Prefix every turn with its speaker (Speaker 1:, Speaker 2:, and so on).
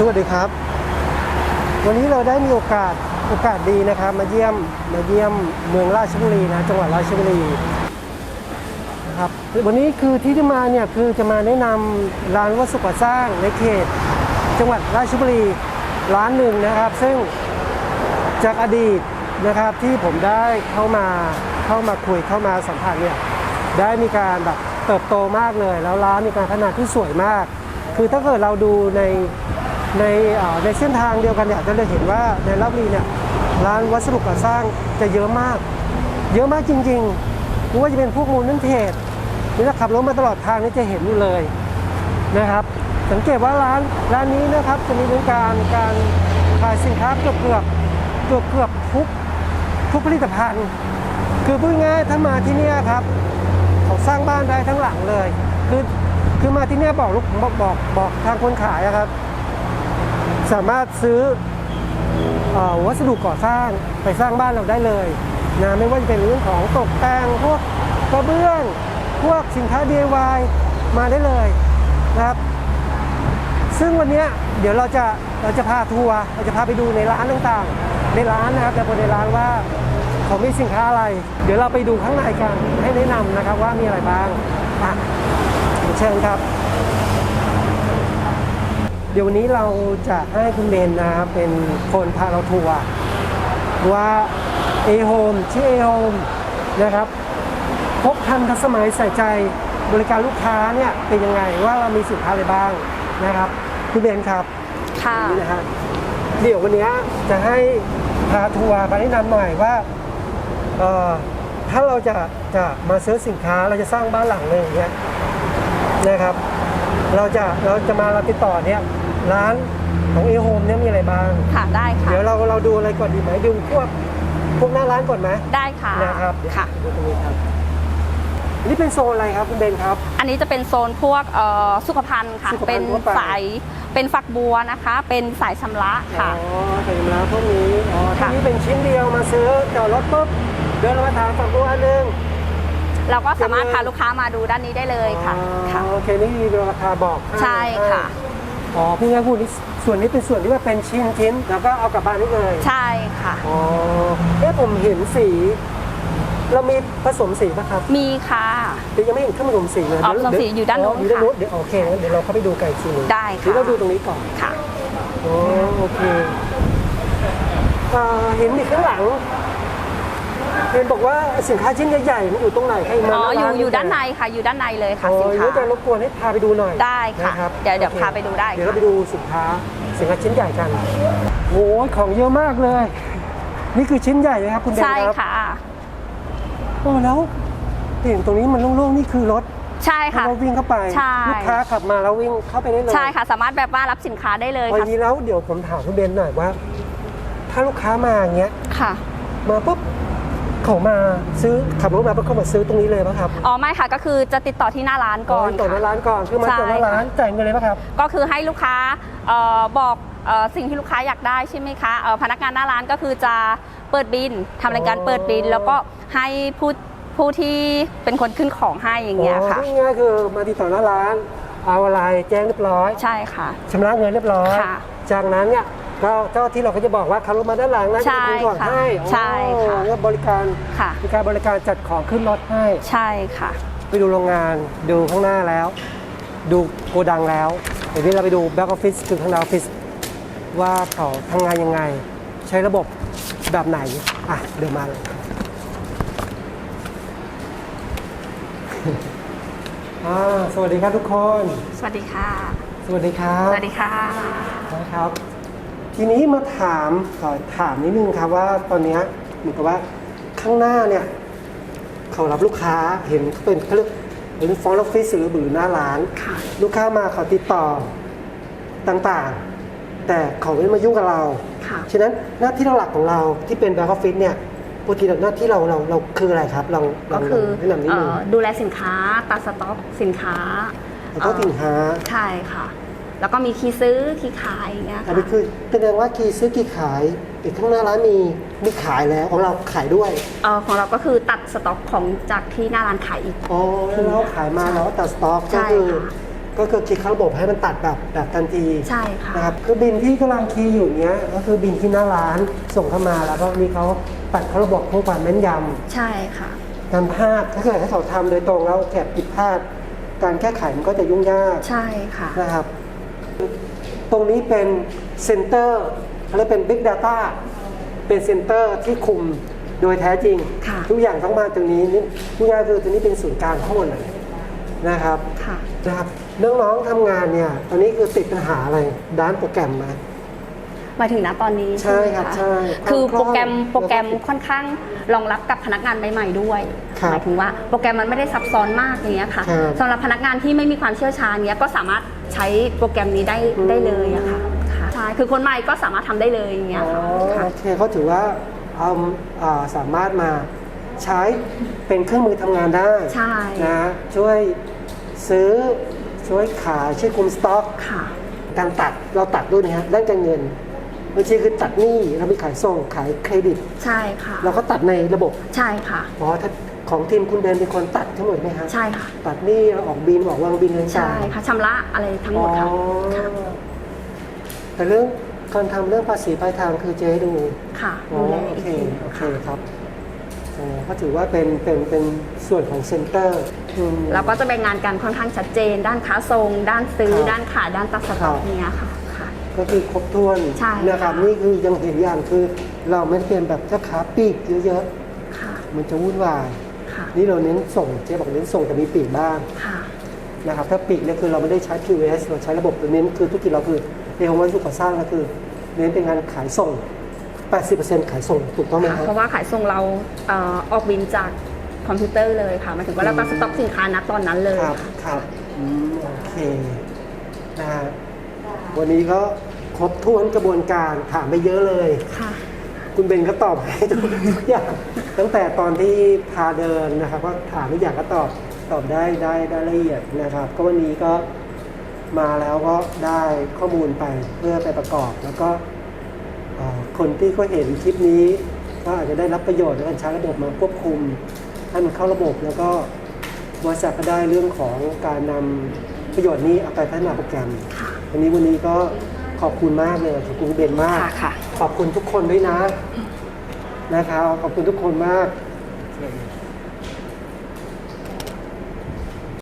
Speaker 1: สวัสดีครับ วันนี้เราได้มีโอกาสโอกาสดีนะครับ มาเยี่ยมมาเยี่ยมเมืองราชบุรีนะจังหวัดราชบุรีนะครับวันนี้คือที่ที่มาเนี่ยคือจะมาแนะนำร้านวัสดุก่อสร้างในเขต จังหวัดราชบุรีร้านหนึ่งนะครับ ซึ่งจากอดีตนะครับที่ผมได้เข้ามาเข้ามาคุยเข้ามาสัมผัสเนี่ยได้มีการแบบเติบโตมากเลย แล้วร้านมีการพัฒนาที่สวยมาก คือถ้าเกิดเราดูใน ในในเส้นทางเดียวกันเนี่ยจะได้เห็นว่าในราชบุรีเนี่ยร้านวัสดุก่อสร้างจะเยอะมาก เยอะมากจริงๆไม่ว่าจะเป็นพวกมูลนิธินี่ถ้าขับรถมาตลอดทางนี่จะเห็นอยู่เลยนะครับ สังเกตว่าร้านร้านนี้นะครับจะมีเป็นการการขายสินค้าเกือบเกือบเกือบเกือบทุกทุกผลิตภัณฑ์ คือพูดง่ายถ้ามาที่นี่ครับเขาสร้างบ้านได้ทั้งหลังเลย คือคือมาที่นี่บอกลูกบอกบอกบอกทางคนขายครับ สามารถซื้ออวัสดุก่อสร้างไปสร้างบ้านเราได้เลยนะไม่ว่าจะเป็นเรื่องของตกแต่งพวกกระเบื้อง พวกสินค้า DIY มาได้เลยนะครับ ซึ่งวันนี้เดี๋ยวเราจะเราจะพาทัวร์เราจะพาไปดูในร้านต่างๆ ในร้านนะครับแต่บนในร้านว่าเขามีสินค้าอะไร เดี๋ยวเราไปดูข้างในกันให้แนะนำนะครับว่ามีอะไรบ้างอะเชิญครับ ดี๋ยววันนี้เราจะให้คุณเบนนะครับเป็นคนพาเราทัวร์ว่า A Home ชื่อ A Home นะครับพบทันทันสมัยใส่ใจบริการลูกค้าเนี่ยเป็นยังไงว่าเรามีสินค้าอะไรบ้างนะครับคุณเบนครับ
Speaker 2: ค่ะ
Speaker 1: นี่นะฮะเดี๋ยววันนี้จะให้พาทัวร์มาแนะนำหน่อยว่าเอ่อถ้าเราจะจะมาซื้อสินค้าเราจะสร้างบ้านหลังหนึ่งเนี่ยนะครับ เราจะเราจะมาเราติดต่อเนี่ย ร้านของเอโฮมเนี่ยมีอะไรบ้าง
Speaker 2: ค่ะได้ค่ะ
Speaker 1: เดี๋ยวเราเราดูอะไรก่อนดีไหมดูพวกพวกหน้าร้านก่อนไหม
Speaker 2: ได้ค่ะ
Speaker 1: นะครับเดี๋ยว
Speaker 2: ค่ะ
Speaker 1: ดูตรงนี้ครับนี่เป็นโซนอะไรครับคุณเบนครับ
Speaker 2: อันนี้จะเป็นโซนพวกเอ่อสุขภัณฑ์ค่ะ
Speaker 1: สุขภัณฑ์
Speaker 2: เป็น
Speaker 1: ทั่วไป
Speaker 2: สายเป็นฝักบัวนะคะ เป็นสายชำระค่ะ
Speaker 1: อ๋อใส่มาพวกนี้อ๋อที่
Speaker 2: ค่ะ
Speaker 1: นี้เป็นชิ้นเดียวมาซื้อจอดรถปุ๊บเดินมาถามฝั่งตัวอันหนึง
Speaker 2: เราก็สามารถ
Speaker 1: เก็บเงิน
Speaker 2: พาลูกค้ามาดูด้านนี้ได้เลยค่ะ
Speaker 1: อ๋อ
Speaker 2: ค่ะ
Speaker 1: โอเคนี่มีราคาบอกห้
Speaker 2: ใช่ค่ะ
Speaker 1: อ๋อพี่ง่ายพูดนี่ส่วนนี้เป็นส่วนที่ว่าเป็นชิ้นชิ้นแล้วก็เอากลับบ้านได้เลย
Speaker 2: ใช่ค่ะ
Speaker 1: อ๋อเอ๊ะผมเห็นสี เรามีผสมสีป่ะครับ
Speaker 2: มีค่ะ
Speaker 1: เดี๋ยวยังไม่เห็นเครื่องผสมสีเลย
Speaker 2: อ๋อผสมสีอยู่ด้านโน้น
Speaker 1: อยู่ด้านโน้น
Speaker 2: ค่ะ
Speaker 1: เดี๋ยวโอเคงั้นเดี๋ยวเราเข้าไปดูไก่ทีหนึง
Speaker 2: ได้ค่ะ
Speaker 1: เดี๋ยวเราดูตรงนี้ก่อน
Speaker 2: ค่ะ
Speaker 1: อ๋อโอเคอ่าเห็นมีข้างหลัง เห็นบอกว่าสินค้าชิ้นใหญ่ๆมันอยู่ตรงไหนใครมา
Speaker 2: อ๋ออยู่
Speaker 1: ร้
Speaker 2: อยู่ด้านในค่ะอยู่ด้านในเลยค่ะ
Speaker 1: อ๋อ
Speaker 2: สิน
Speaker 1: เดี๋ยวจะ
Speaker 2: ค้า
Speaker 1: รบกวนให้พาไปดูหน่อย
Speaker 2: ได้ค่ะ
Speaker 1: นะครับ
Speaker 2: เดี๋ยวเดี๋ยว
Speaker 1: โอค
Speaker 2: พาไปดูได้
Speaker 1: เดี๋ยวเรา
Speaker 2: ค่ะ
Speaker 1: ไปดูสินค้าสินค้าชิ้นใหญ่กันโอ้ยของเยอะมากเลย นี่คือชิ้นใหญ่เลยครับคุณเบน
Speaker 2: ใช่
Speaker 1: ครับ
Speaker 2: ค่ะ
Speaker 1: โอ้แล้วเห็นตรงนี้มันโล่งๆนี่คือรถ
Speaker 2: ใช่ค่ะ
Speaker 1: เราวิ่งเข้าไป
Speaker 2: ใช่
Speaker 1: ลูกค้าขับมาแล้ววิ่งเข้าไปได้เลย
Speaker 2: ใช่ค่ะ สามารถแบบว่ารับสินค้าได้เลย
Speaker 1: วัน
Speaker 2: ค่ะ
Speaker 1: นี้แล้วเดี๋ยวผมถามคุณเบนหน่อยว่า ถ้าลูกค้ามาอย่างเงี้ย
Speaker 2: ค่ะ
Speaker 1: มาปุ๊บ เขามาซื้อขับรถมาปุ๊บเขามาซื้อตรงนี้เลยป่ะครับ
Speaker 2: อ๋อไม่ค่ะก็คือจะติดต่อที่หน้าร้านก่อน
Speaker 1: ต่อหน้า
Speaker 2: ค่ะ
Speaker 1: ร้านก่อนคือมา
Speaker 2: ใช่
Speaker 1: ต่อหน้าร้านจ่ายเงินเลยป่ะครับ
Speaker 2: ก็คือให้ลูกค้าเออบอกเออสิ่งที่ลูกค้าอยากได้ใช่ไหมคะเอ่อพนักงานหน้าร้านก็คือจะเปิดบินทำรายการ
Speaker 1: อ๋อ
Speaker 2: เปิดบิน แล้วก็ให้ผู้ผู้ที่เป็นคนขึ้นของให้อย่างเงี้ยค่ะ
Speaker 1: อ๋อง่ายๆคือมาติดต่อหน้าร้านเอาอะไรแจ้งเรียบร้อย
Speaker 2: ใช่ค่ะ
Speaker 1: ชำระเงินเรียบร้อย
Speaker 2: ค่ะ
Speaker 1: จากนั้นเนี่ย ก็เจ้าที่เราก็จะบอกว่าขับรถมาด้านหลังนะ
Speaker 2: ใช่
Speaker 1: จะเป็นของ
Speaker 2: ค่ะ
Speaker 1: ให้
Speaker 2: ใช่ค่ะ
Speaker 1: อ๋อแล้วบริการ
Speaker 2: ค่ะ
Speaker 1: มีการบริการจัดของขึ้นรถให้
Speaker 2: ใช่ค่ะ
Speaker 1: ไปดูโรงงานดูข้างหน้าแล้ว ดูโกดังแล้วเดี๋ยวนี้เราไปดูแบ็กออฟฟิศคือข้างหน้าออฟฟิศว่าเขาทำงานยังไง ใช้ระบบแบบไหน อะ เดี๋ยวมาเลย อ่าสวัสดีครับทุกคน
Speaker 2: สวัสดีค่ะ
Speaker 1: สวัสดีครับ
Speaker 2: สวัสดีค่ะ
Speaker 1: นะครับ ทีนี้มาถามขอถามนิดนึงครับว่าตอนเนี้ยเหมือนกับว่าข้างหน้าเนี่ยเขารับลูกค้าเห็นเขาเป็นเขาเรียกเป็นฟอนต์ออฟฟิศหรือหรือหน้าร้าน
Speaker 2: ค่ะ
Speaker 1: ลูกค้ามาเขาติดต่อต่างๆ แต่เขาไม่มายุ่งกับเรา
Speaker 2: ค่ะ
Speaker 1: ฉะนั้นหน้าที่หลักของเราที่เป็นแบ็กออฟฟิศเนี่ยปกติหน้าที่เราเราเราคืออะไรครับลองล
Speaker 2: ก็
Speaker 1: อง
Speaker 2: คือ
Speaker 1: แนะนำนิดนึง
Speaker 2: เอ่อดูแลสินค้าตัดสต็อกสินค้า
Speaker 1: แล้วก็สินค้า
Speaker 2: ใช่ค่ะ แล้วก็มีคีย์ซื้อคีย์ขายอย่างเงี้ย
Speaker 1: อัน
Speaker 2: ค่ะ
Speaker 1: นี้คือแสดงว่ากี่ซื้อกี่ขายอีกข้างหน้าร้านมีมีขายแล้วของเราขายด้วย
Speaker 2: เอ่อของเราก็คือตัดสต็อกของจากที่หน้าร้านขายอีก
Speaker 1: อ๋อแล้วเราขายมา
Speaker 2: ใช่
Speaker 1: เราก็ตัดสต็อก
Speaker 2: ใช่
Speaker 1: ก็คือ
Speaker 2: ค่ะ
Speaker 1: ก็คือคลิกเข้าระบบให้มันตัดแบบแบบทันที
Speaker 2: ใช่ค่ะ
Speaker 1: นะครับคือบินที่กำลังคีย์อยู่เนี้ยก็คือบินที่หน้าร้านส่งเข้ามาแล้วก็มีเขาตัดเข้าระบบเพื่อความแม่นย
Speaker 2: ใช่ค่ะำ
Speaker 1: การพลาดถ้าเกิดให้เขาทำโดยตรงแล้วแกผิดพลาด การแก้ไขมันก็จะยุ่งยาก
Speaker 2: ใช่ค่ะ
Speaker 1: นะครับ ตรงนี้เป็นเซ็นเตอร์และเป็น Big Data เป็นเซ็นเตอร์ที่คุมโดยแท้จริง
Speaker 2: ค่ะ
Speaker 1: ทุกอย่างต้องมาตรงนี้นี่พูดง่ายๆคือตรงนี้เป็นศูนย์กลางข้อมูลเลยนะครับ
Speaker 2: ค่ะ
Speaker 1: นะครับน้องๆทำงานเนี่ยตอนนี้คือติดปัญหาอะไรด้านโปรแกรมไหม
Speaker 2: หมายถึงนะตอนนี้
Speaker 1: ใช่
Speaker 2: ไหม
Speaker 1: ครับะใช่
Speaker 2: คือ
Speaker 1: คล่องๆ
Speaker 2: โปรแกรมโปรแกรม
Speaker 1: แล้วก็
Speaker 2: ค่อนข้างรองรับกับพนักงานใหม่ๆด้วย
Speaker 1: ครับ
Speaker 2: หมายถึงว่าโปรแกรมมันไม่ได้ซับซ้อนมากอย่างเงี้ยค่ะ
Speaker 1: ครับ
Speaker 2: สำหรับพนักงานที่ไม่มีความเชี่ยวชาญเนี้ยก็สามารถ ใช้โปรแกรมนี้ได้
Speaker 1: อืม
Speaker 2: ได้เลยอะค่ะค่ะใช่คือคนใหม่ก็สามารถทำได้เลยอย่างเงี้ย
Speaker 1: อ๋อ
Speaker 2: ค่ะค่ะ
Speaker 1: โอเคเขาถือว่าเอาอ่าสามารถมาใช้เป็นเครื่องมือทำงานได้
Speaker 2: ใช่
Speaker 1: นะช่วยซื้อช่วยขายช่วยคุมสต็อก
Speaker 2: ค่ะ
Speaker 1: การตัดเราตัดด้วยนะฮะด้านการเงินบางทีคือตัดหนี้เรามีขายส่งขายเครดิต
Speaker 2: ใช่ค่ะ
Speaker 1: เราก็ตัดในระบบ
Speaker 2: ใช่ค่ะ
Speaker 1: อ๋อถ้า ของทีมคุณเบนเป็นคนตัดทั้งหมดไหมฮะ
Speaker 2: ใช่ค่ะ
Speaker 1: ตัดหนี้เราออกบินออกวางบินเงิน
Speaker 2: ใช่
Speaker 1: จ่าย
Speaker 2: ค่ะชำระอะไรทั้งหมดค่ะ
Speaker 1: อ๋อ
Speaker 2: ค่ะ
Speaker 1: แต่เรื่องการทำเรื่องภาษีปลายทางคือเจ๊ดู
Speaker 2: ค่ะ
Speaker 1: อ๋อ
Speaker 2: ดูแล
Speaker 1: โอ
Speaker 2: อีก
Speaker 1: เค
Speaker 2: ที
Speaker 1: โอเคครับอ๋อก็ถือว่าเป็นเป็นเป็นส่วนของเซ็นเตอร์อืม
Speaker 2: แล้วก็จะแบ่งงานกันค่อนข้างชัดเจน ด้านค้าส่งด้านซื้อ
Speaker 1: ครับ
Speaker 2: ด้านขายด้านตัดสต็อก
Speaker 1: ครับ
Speaker 2: เนี้ยค่ะค่ะ
Speaker 1: ก็คือครบถ้วน
Speaker 2: ใช่
Speaker 1: นะครับนี่คือยังเห็นอย่างคือ เราไม่ได้เป็นแบบเจ้าขาปีกเยอะ
Speaker 2: ค่ะ
Speaker 1: ๆมันจะวุ่นวาย
Speaker 2: ค่ะ
Speaker 1: นี่เราเน้นส่งเจ๊บอกเน้นส่งแต่มีปีกบ้าง
Speaker 2: ค่ะ
Speaker 1: นะครับถ้าปีกเนี่ยคือเราไม่ได้ใช้ QS เราใช้ระบบตัวเน้นคือธุรกิจเราคือในของวัสดุก่อสร้างก็คือ เน้นเป็นงานขายส่ง 80%ขายส่งถูกต้องไหม
Speaker 2: ค่ะ
Speaker 1: ครับ
Speaker 2: เพราะว่าขายส่งเราเอ่อออกบินจากคอมพิวเตอร์เลยค่ะหมายถึงว่าเราตัดสต็อกสินค้านัดตอนนั้นเลย
Speaker 1: ครับครับอืมโอเคนะฮะวันนี้ก็ครบถ้วนกระบวนการถามไปเยอะเลย
Speaker 2: ค่ะ
Speaker 1: คุณเบนก็ตอบให้ทุกอย่าง ตั้งแต่ตอนที่พาเดินนะครับก็ถามทุกอย่างก็ตอบตอบได้ได้ได้ละเอียดนะครับ ก็วันนี้ก็มาแล้วก็ได้ข้อมูลไปเพื่อไปประกอบ แล้วก็เอ่อคนที่เขาเห็นคลิปนี้ ก็อาจจะได้รับประโยชน์ในการใช้ระบบมาควบคุมให้มันเข้าระบบแล้วก็บริษัทก็ได้เรื่องของการนำประโยชน์นี้เอาไปพัฒนาโปรแกรม
Speaker 2: ค่ะ
Speaker 1: วันนี้วันนี้ก็ขอบคุณมากเลยขอบคุณคุณเบนมาก
Speaker 2: ค่ะค่ะ
Speaker 1: ขอบคุณทุกคนด้วยนะ นะครับขอบคุณทุกคนมาก
Speaker 2: ค